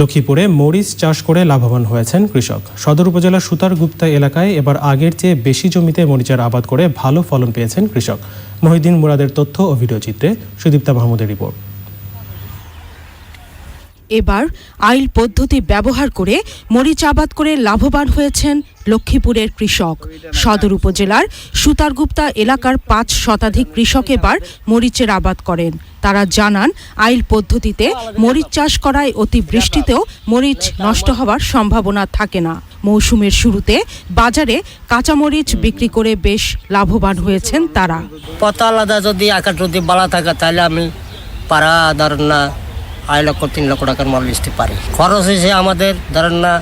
লক্ষ্মীপুরে মরিচ চাষ করে লাভবান হয়েছেন কৃষক। সদর উপজেলার সুতারগুপ্তা এলাকায় এবার আগের চেয়ে বেশি জমিতে মরিচের আবাদ করে ভালো ফলন পেয়েছেন কৃষক। মহিদিন মুরাদের তথ্য ও ভিডিও চিত্রে সুদীপ্তা মাহমুদের রিপোর্ট। এবার আইল পদ্ধতি ব্যবহার করে মরিচ আবাদ করে লাভবান হয়েছেন লক্ষ্মীপুরের কৃষক। সদর উপজেলার সুতারগুপ্তা এলাকার পাঁচ শতাধিক কৃষক এবার মরিচের আবাদ করেন। তারা জানান, আইল পদ্ধতিতে মরিচ চাষ করায় অতিবৃষ্টিতেও মরিচ নষ্ট হওয়ার সম্ভাবনা থাকে না। মৌসুমের শুরুতে বাজারে কাঁচামরিচ বিক্রি করে বেশ লাভবান হয়েছেন তারা। পথ আলাদা, যদি আকার যদি বালা থাকে, তাহলে আমি পারা ধরেন না আড়াই লক্ষ তিন লক্ষ টাকার মাল বেচতে পারে। খরচ হয়েছে আমাদের ধরেন না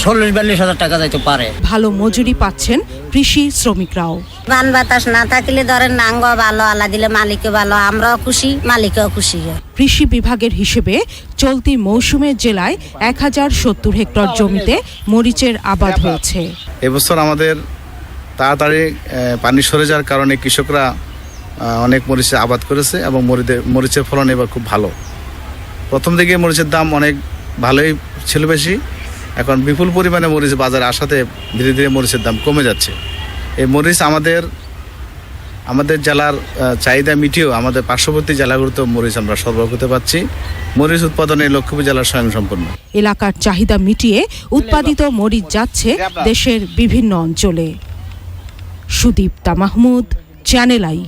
চল্লিশ বিয়াল্লিশ হাজার টাকা যাইতে পারে। ভালো মজুরি পাচ্ছেন কৃষি শ্রমিকরাও। বান বাতাস না থাকলে ধরেন নাঙ্গ ভালো আল্লাহ দিলে মালিকও ভালো আমরাও খুশি মালিকও খুশি। কৃষি বিভাগের হিসেবে চলতি মৌসুমে জেলায় এক হাজার সত্তর হেক্টর জমিতে মরিচের আবাদ হয়েছে। এবছর আমাদের তাড়াতাড়ি পানি সরে যাওয়ার কারণে কৃষকরা অনেক মরিচের আবাদ করেছে এবং মরিদের মরিচের ফলন এবার খুব ভালো। প্রথম দিকে মরিচের দাম অনেক ভালোই ছিল বেশি। এখন বিপুল পরিমাণে মরিচ বাজারে আসাতে ধীরে ধীরে মরিচের দাম কমে যাচ্ছে। এই মরিচ আমাদের আমাদের জেলার চাহিদা মিটিয়েও আমাদের পার্শ্ববর্তী জেলাগুলোতেও মরিচ আমরা সরবরাহ করতে পারছি। মরিচ উৎপাদনে লক্ষ্মীপুর জেলার স্বয়ংসম্পূর্ণ। এলাকার চাহিদা মিটিয়ে উৎপাদিত মরিচ যাচ্ছে দেশের বিভিন্ন অঞ্চলে। Sudipta Mahmud, channel I.